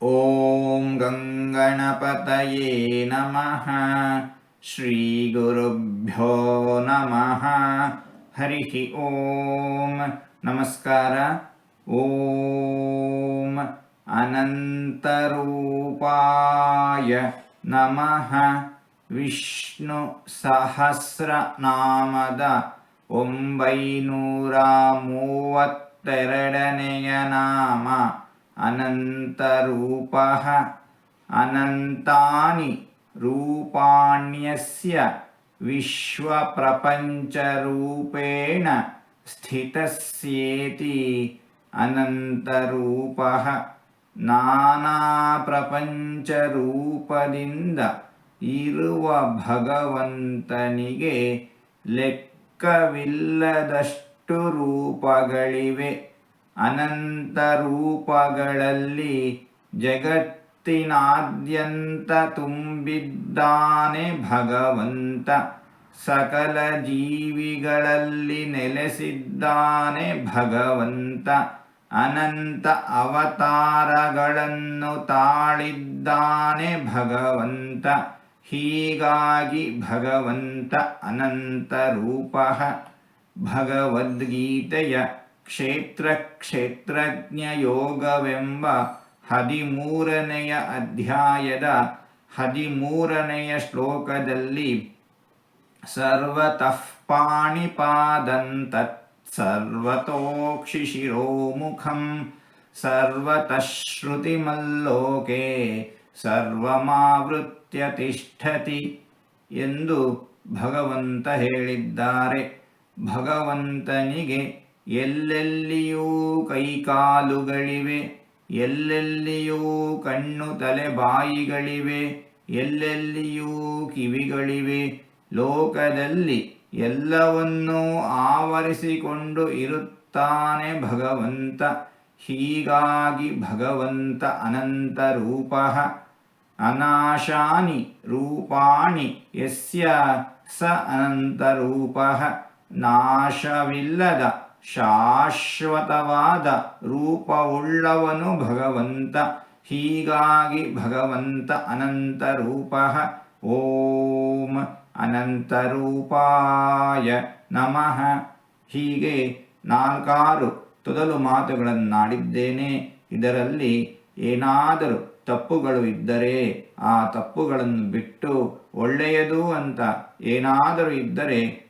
ॐ गङ्गणपतये नमः श्रीगुरुभ्यो नमः हरिः ॐ नमस्कार ॐ अनन्तरूपाय नमः ವಿಷ್ಣು ಒಂಬೈನೂರ ಮೂವತ್ತೆರಡನೆಯ ನಾಮ ಅನಂತರೂಪ ಅನಂತಾನಿ ರೂಪಾಣ್ಯಸ್ಯ ವಿಶ್ವಪ್ರಪಂಚರೂಪೇಣ ಸ್ಥಿತಸ್ಯೇತಿ ಅನಂತರೂಪಃ ನಾನಾ ಪ್ರಪಂಚರೂಪದಿಂದ ಇರುವ ಭಗವಂತನಿಗೆ ಲೆಕ್ಕವಿಲ್ಲದಷ್ಟು ರೂಪಗಳಿವೆ ಅನಂತ ರೂಪಗಳಲ್ಲಿ ಜಗತ್ತಿನಾದ್ಯಂತ ತುಂಬಿದ್ದಾನೆ ಭಗವಂತ. ಸಕಲ ಜೀವಿಗಳಲ್ಲಿ ನೆಲೆಸಿದ್ದಾನೆ ಭಗವಂತ. ಅನಂತ ಅವತಾರಗಳನ್ನು ತಾಳಿದ್ದಾನೆ ಭಗವಂತ. ಹೀಗಾಗಿ ಭಗವಂತ ಅನಂತ ರೂಪ ಭಗವದ್ಗೀತೆಯ ಕ್ಷೇತ್ರ ಕ್ಷೇತ್ರಜ್ಞ ಯೋಗವೆಂಬ ಹದಿಮೂರನೆಯ ಅಧ್ಯಾಯದ ಹದಿಮೂರನೆಯ ಶ್ಲೋಕದಲ್ಲಿ ಸರ್ವತಃ ಪಾಣಿಪಾದಂತತ್ ಸರ್ವತೋಕ್ಷಿಶಿರೋಮುಖಂ ಸರ್ವತಃ ಶ್ರುತಿಮಲ್ಲೋಕೆ ಸರ್ವಮಾವೃತ್ಯ ತಿಷ್ಠತಿ ಎಂದು ಭಗವಂತ ಹೇಳಿದ್ದಾರೆ. ಭಗವಂತನಿಗೆ ಎಲ್ಲೆಲ್ಲಿಯೂ ಕೈಕಾಲುಗಳಿವೆ, ಎಲ್ಲೆಲ್ಲಿಯೂ ಕಣ್ಣು ತಲೆ ಬಾಯಿಗಳಿವೆ, ಎಲ್ಲೆಲ್ಲಿಯೂ ಕಿವಿಗಳಿವೆ. ಲೋಕದಲ್ಲಿ ಎಲ್ಲವನ್ನೂ ಆವರಿಸಿಕೊಂಡು ಇರುತ್ತಾನೆ ಭಗವಂತ, ಹೀಗಾಗಿ ಭಗವಂತ ಅನಂತ ರೂಪ. ಅನಾಶಾನಿ ರೂಪಾಣಿ ಯಸ್ಯ ಸ ಅನಂತ ರೂಪ. ನಾಶವಿಲ್ಲದ ಶಾಶ್ವತವಾದ ರೂಪವುಳ್ಳವನು ಭಗವಂತ. ಹೀಗಾಗಿ ಭಗವಂತ ಅನಂತ ರೂಪ ಓಂ ಅನಂತರೂಪಾಯ ನಮಃ. ಹೀಗೆ ನಾಲ್ಕಾರು ತೊದಲು ಮಾತುಗಳನ್ನಾಡಿದ್ದೇನೆ. ಇದರಲ್ಲಿ ಏನಾದರೂ ತಪ್ಪುಗಳು ಇದ್ದರೆ ಆ ತಪ್ಪುಗಳನ್ನು ಬಿಟ್ಟು ಒಳ್ಳೆಯದು ಅಂತ ಏನಾದರೂ ಇದ್ದರೆ